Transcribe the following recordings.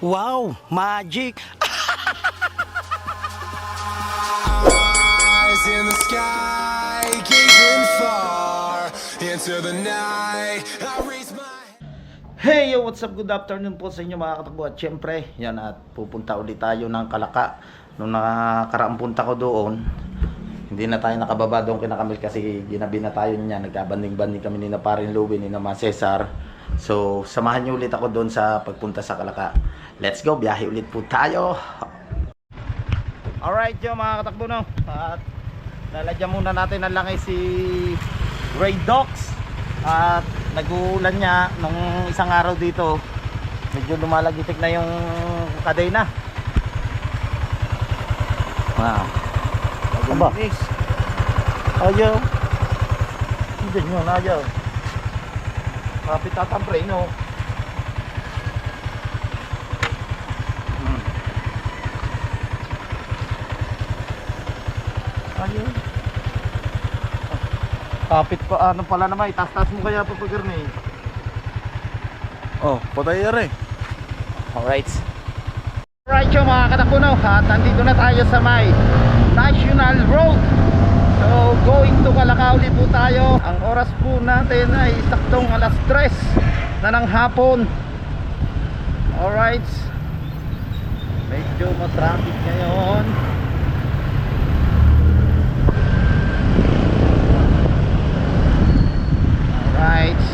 Wow, magic! Eyes in the sky, gazing far into the night. I raise my Hey, yo, what's up? Good afternoon po sa inyo mga katakbo. At syempre, yan at pupunta ulit tayo ng Kalaka. Nung nakaraang punta ko doon, hindi na tayo nakababa doon kinakamil kasi ginabi na tayo niya. Nagkabanding-banding kami ni na parin Louie, ni na Cesar. So, samahan niyo ulit ako doon sa pagpunta sa Kalaka. Let's go, biyahe ulit po tayo. Alright, yo mga katakbo no. At lalagyan muna natin ng langay si Ray Docs. At nag-uulan niya nung isang araw dito. Medyo lumalagitik na yung kadena. Wow. Aba. Ayaw. Hindi nyo na ayaw. Kapit at ang preno. Hmm. Ayaw. Kapit pa, ano pala naman, itas-tas mo kaya pa pag eh. Oh, patay eh. Alright. Alright yung mga katapuno at nandito na tayo sa may National Road. So going to Kalakauli po tayo. Ang oras po natin ay saktong alas 3 na ng hapon. Alright. Medyo matraffic ngayon. Alright.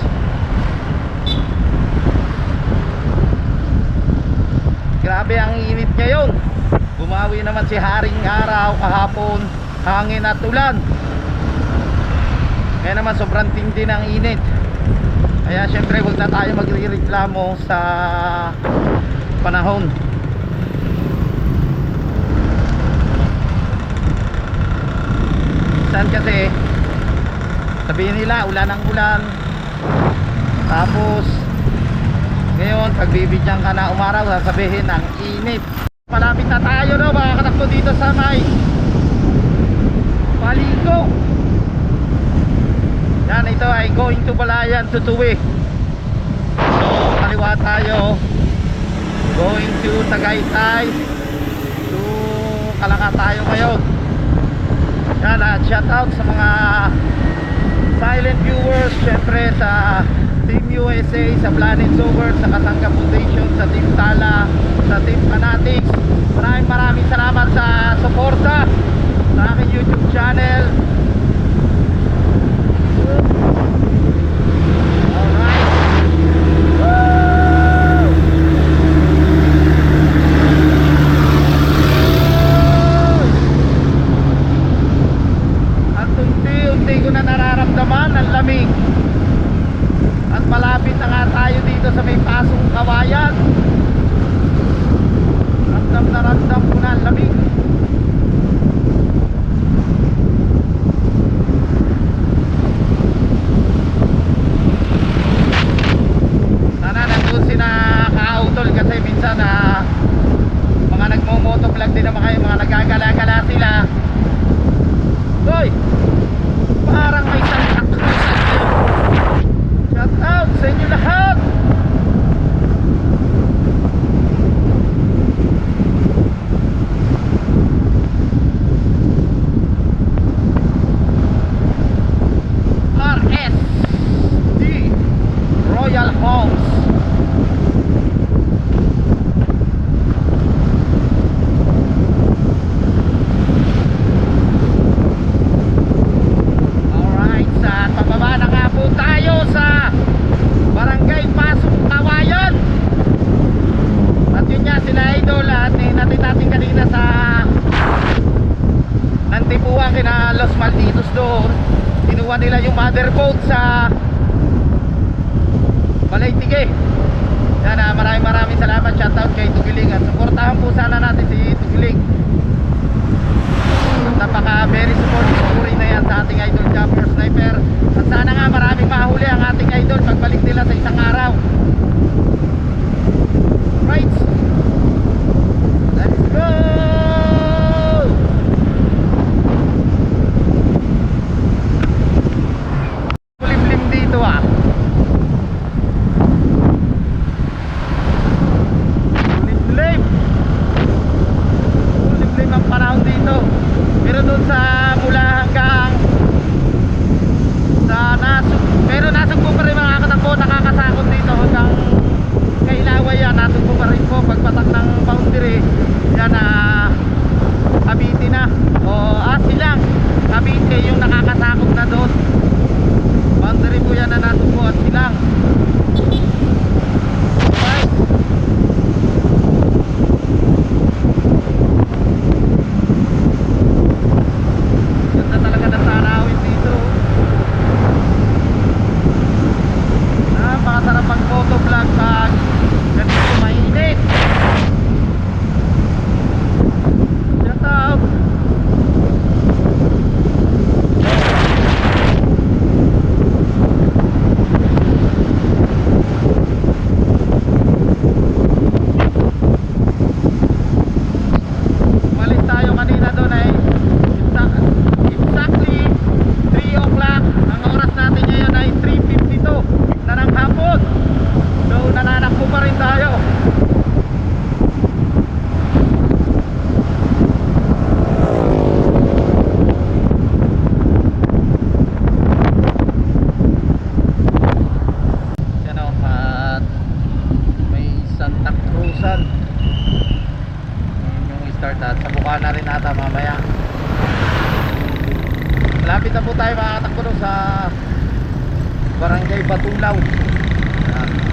Grabe ang init ngayon. Bumawi naman si Haring Araw kahapon, hangin at ulan. Kaya naman sobrang tindi ng init. Kaya syempre huwag na tayo magrereklamo sa panahon. Saan kasi sabihin nila ulan ang ulan tapos ngayon, pag bibigyan ka na umaraw, sasabihin ang init. Malapit na tayo no, mga katakbo dito sa may Paligo. Yan, ito ay going to Balayan, Tutuwi. So, kaliwa tayo. Going to Tagaytay. To Kalaka tayo ngayon. Yan, at shout out sa mga silent viewers, syempre sa Team USA, sa Planet Sober, sa Kasangga Foundation, sa Team Tala, sa Team Fanatics. Maraming maraming salamat sa suporta sa aking YouTube channel. Alright. Woo! At unti-unti ko na nararamdaman ang lamig at malapit na nga tayo dito sa may pasong kawayan ramdam na ramdam ko na ang lamig sana nandun si na ka-outol kasi minsan na mga nagmo-motovlog din naman kayo mga nagagala-gala sila Hoy! Parang may salak Shout out sa inyo lahat! RSD Royal Homes Alright, sa pababa na nga po tayo sa Barangay Pasong Kawayan At yun nga sila idol at eh, natin natin kanina sa Nantipuan kina Los Malditos doon Kinuha nila yung motherboard sa Balaytige Yan ah, maraming maraming salamat. Shoutout kay Tugiling. At suportahan po sana natin si Tugiling. At napaka very supportive story na yan sa ating idol Jumper Sniper. At sana nga maraming mahuli ang ating idol pagbalik nila sa isang araw. Right. Let's go Barangay Batulaw. Ayan.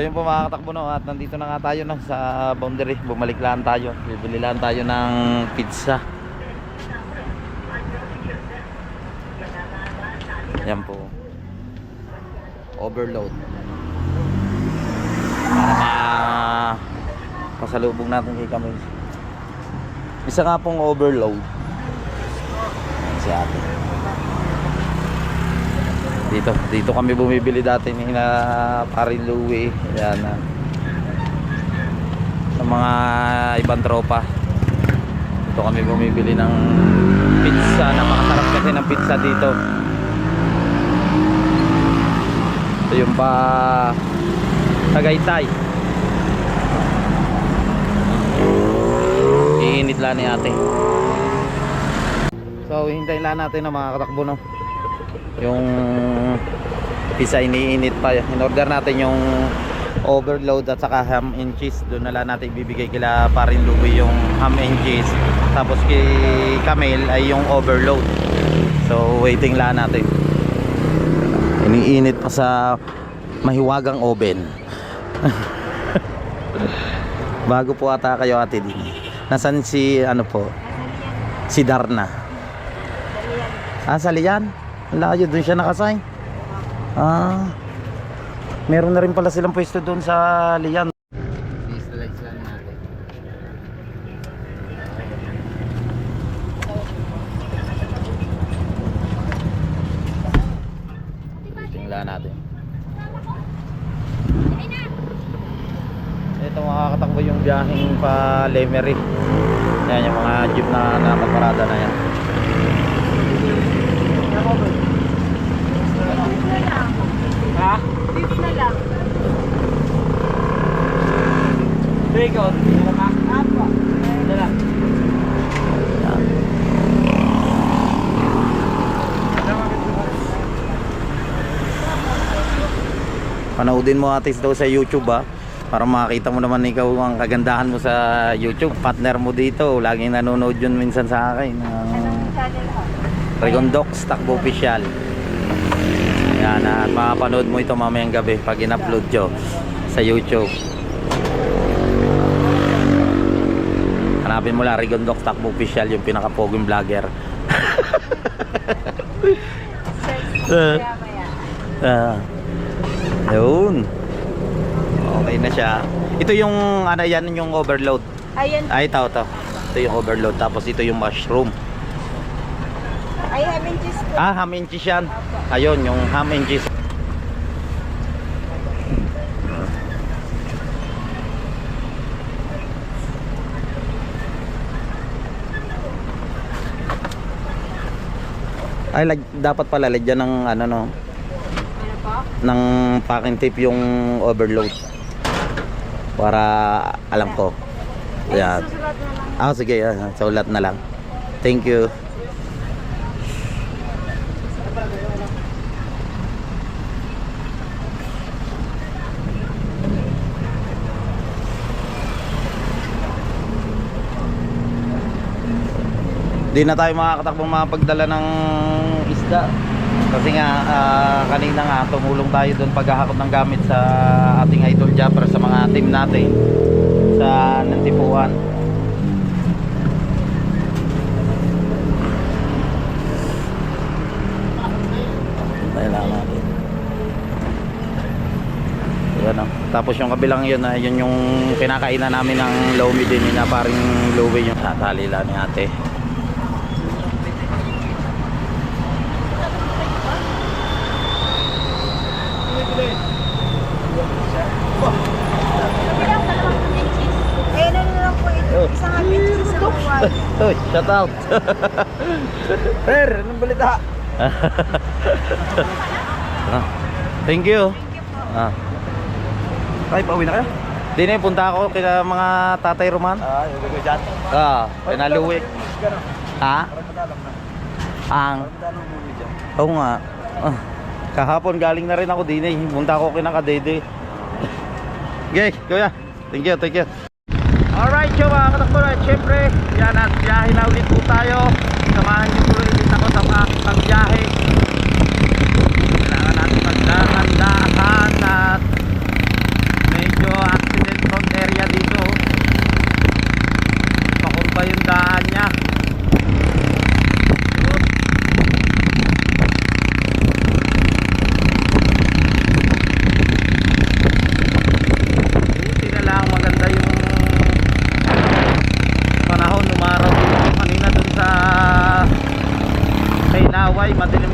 So yun po mga katakbo no at nandito na nga tayo no, sa boundary. Bumalik lang tayo. Bibili lang tayo ng pizza. Yan po. Overload. Para pasalubong natin kay Camille. Isa nga pong overload. Yan si ate. Dito, dito kami bumibili dati ni na Parin Louie. Yan ah. Sa mga ibang tropa. Dito kami bumibili ng pizza. Napakasarap kasi ng pizza dito. Ito yung pa Tagaytay. Iinit lang ni ate. So, hintayin lang natin na mga katakbo no. Yung pizza iniinit pa. In-order natin yung overload at saka ham and cheese. Doon na lang natin ibibigay kila parin Louie yung ham and cheese. Tapos kay Camille ay yung overload. So, waiting lang natin. Iniinit pa sa mahiwagang oven. Bago po ata kayo ate din. Nasaan si ano po? Si Darna. Ah, sa Lian? Layo, doon siya nakasay. Ah. Meron na rin pala silang pwesto doon sa Lian. Tingnan natin. Ito makakatakbo yung biyaheng pa Lemery. Yan yung mga jeep na nakaparada na yan. Ha? Beef na lang. Bacon. Apo. Yan. Panoodin mo atis daw sa YouTube ha para makita mo naman ikaw ang kagandahan mo sa YouTube. Partner mo dito, laging nanonood yun minsan sa akin. Channel ho. Regondox Takbo Official. Yan, at makapanood mo ito mamayang gabi pag in-upload nyo sa YouTube. Hanapin mo lang Regondox Takbo Official, yung pinaka-poging vlogger. Eh. mo maya maya. Ah. Yun. Okay na siya. Ito yung ano yan yung overload. Ayan. Ay ito ito. Ito yung overload tapos ito yung mushroom. I haven't just put. Ah, ham and cheese yan. Ayun, yung ham and cheese. Ay, lag, dapat pala lagyan ng ano no, Ano po? ng packing tape yung overload. Para alam ko. Lang. Ah, sige, ah, sulat na lang. Thank you. Di na tayo makakatakbong makapagdala ng isda. Kasi nga, ah, kanina nga, tumulong tayo doon paghahakot ng gamit sa ating idol Japper sa mga team natin sa Nantipuan. Tayo lang natin. Yan o. Tapos yung kabilang yun, ah, yun yung kinakainan namin ng lomi din yun na paring lowe yung tatali lang ni ate. Ilang dalawang ham and cheese? Ayan ano na lang po ito. Oh. Isang ham and cheese, isang Hawaii. Uy, shout out! Per, anong balita? Ah, Thank you. Thank you po. Ah. Ay, pauwi na kayo? Di na punta ako kina mga tatay Roman. Ah, yung gagawin dyan. Ah, pinaluwi. Ha? Ang. Oo nga. Ah, kahapon galing na rin ako din eh. Punta ako kina Kadede. Okay, kuya. Thank you, thank you. So mga katakbo na, syempre, yan at biyahe na ulit po tayo. Samahan niyo po ulit ako sa mga pagbiyahe. Kailangan natin magdahan-dahan at medyo accident prone area dito. Pakurba yung daan niya. Yun. Buti na lang maganda yung panahon umaraw dito kanina dun sa kay Laway madilim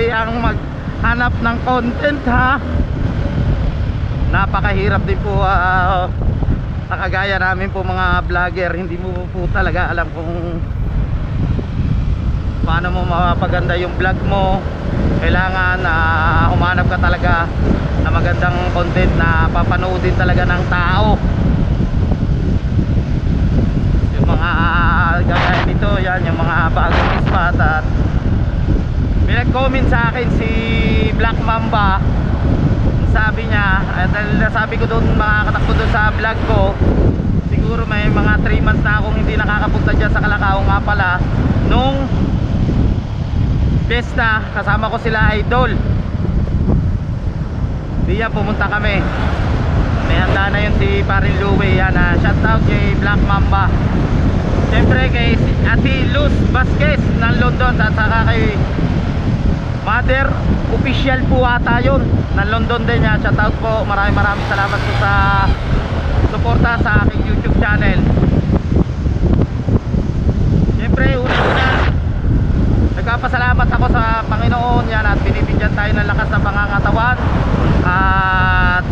madali ang maghanap ng content ha? Napakahirap din po ah, nakagaya namin po mga vlogger hindi mo po talaga alam kung paano mo mapaganda yung vlog mo. Kailangan na humanap ka talaga na magandang content na papanoodin talaga ng tao. Yung mga gagaya nito yan yung mga bagong spot at may nag-comment sa akin si Black Mamba. Sabi niya dahil nasabi ko doon mga katakbo doon sa vlog ko siguro may mga 3 months na akong hindi nakakapunta dyan sa Kalakao nga pala. Nung pesta kasama ko sila idol. Di yan pumunta kami. May handa na yun si Parin Louie yan ah. shout out kay Black Mamba. Siyempre kay Ate Luz Vasquez ng London at saka kay Mother official po ata yun ng London din niya. Shout out po. Maraming maraming salamat po sa suporta sa aking YouTube channel. Siyempre una-una nagpapasalamat ako sa Panginoon. Yan at binibigyan tayo ng lakas ng pangangatawan. At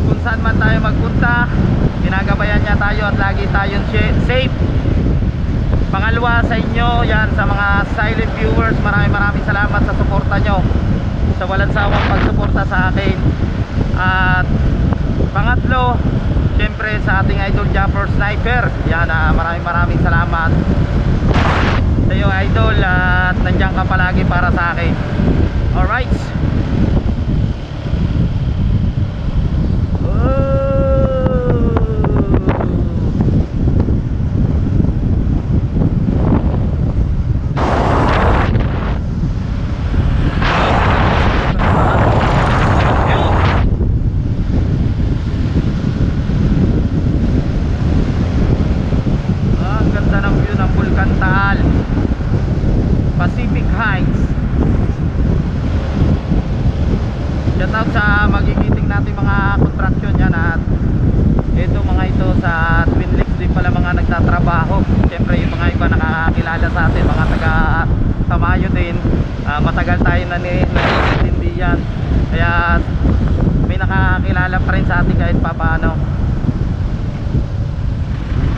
kung saan man tayo magpunta ginagabayan niya tayo at lagi tayong safe pangalawa sa inyo yan sa mga silent viewers maraming maraming salamat sa suporta nyo sa walang sawang pagsuporta sa akin. At pangatlo syempre sa ating idol Japper Sniper yan ah, maraming maraming salamat. Sa iyo idol at nandiyan ka palagi para sa akin. Alright Oh. Ah, ang ganda ng view ng Bulkan Taal Pacific Heights Shout out sa magigiting natin mga construction yan at ito mga ito sa Twin Lakes din pala mga nagtatrabaho Siyempre yung mga iba nakakakilala sa atin mga taga Tamayo din Ah, matagal tayo na ni hindi yan kaya may nakakakilala pa rin sa atin kahit papaano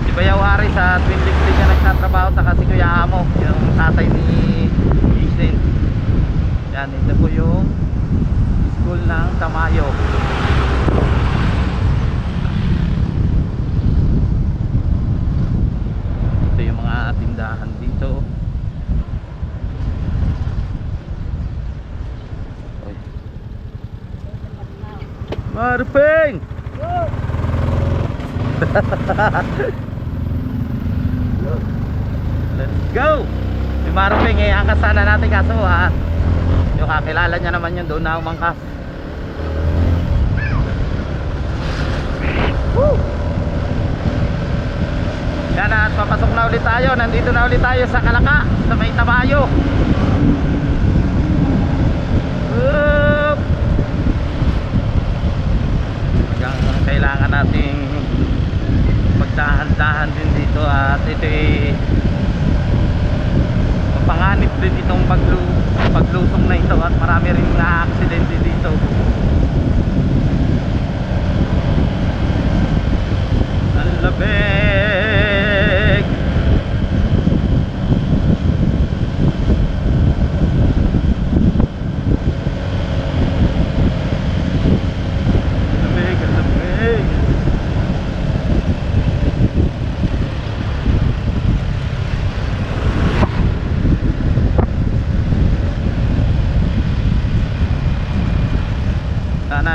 Si Bayaw Hari sa Twin Lakes din na nagtatrabaho sa kasi Kuya Amo yung tatay ni Jason yan ito po yung school ng Tamayo ito yung mga tindahan dito Oy. Marpeng! Let's go! Si Marpeng eh, angkas sana natin kaso ha. Yung kakilala niya naman yun doon na umangkas. Woo! Yan at papasok na ulit tayo. Nandito na ulit tayo sa Kalaka, sa may Tabayo. Oop! Hanggang kailangan nating magdahan-dahan din dito at ito eh mapanganib din itong paglu paglusong na ito at marami rin na aksidente dito ang labig lamig ang lamig sana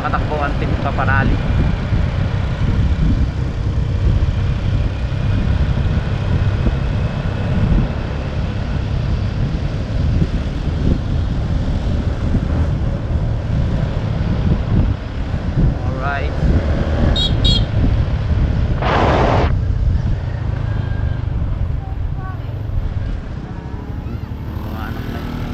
nandito makakatakbo ang team sa Panali alright mga anak na yung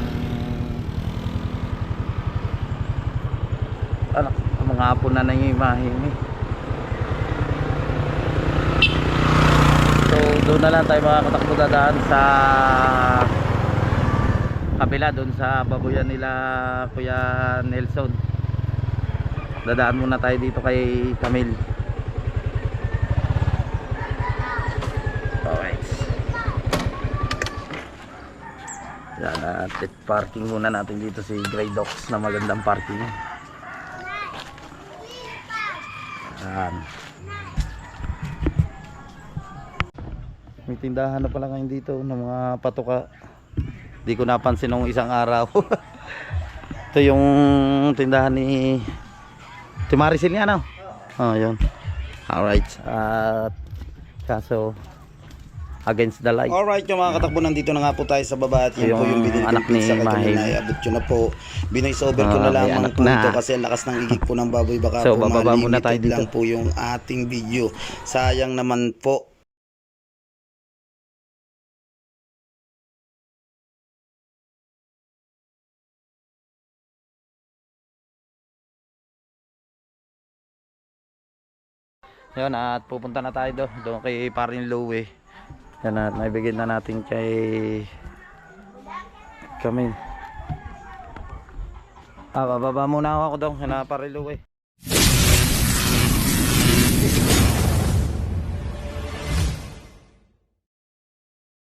anak mga apo na nang imahe ni. So doon na lang tayo makakatakbo dadaan sa kabila doon sa babuyan nila Kuya Nelson. Dadaan muna tayo dito kay Camille. Alright yan at parking muna natin dito si Grey Docks na magandang parking yan may tindahan na pala ngayon dito ng mga patuka. Di ko napansin nung isang araw. Ito yung tindahan ni Timarisil niya no? oh yun. Alright. At kaso against the light Alright, yung mga katakbo, nandito na nga po tayo sa baba at yan Yung po yung anak ni kay Mahim. Tuminay. Abot yun na po. Binoise over ko Ah, na may lamang po ito kasi ang lakas ng igik po ng baboy. Baka So, po bababa muna tayo dito. lang po yung ating video. Sayang naman po. Yun at pupunta na tayo doon, doon kay Parin Louie. Yan at naibigyan na natin kay kami. Ah, bababa muna ako doon, kay Parin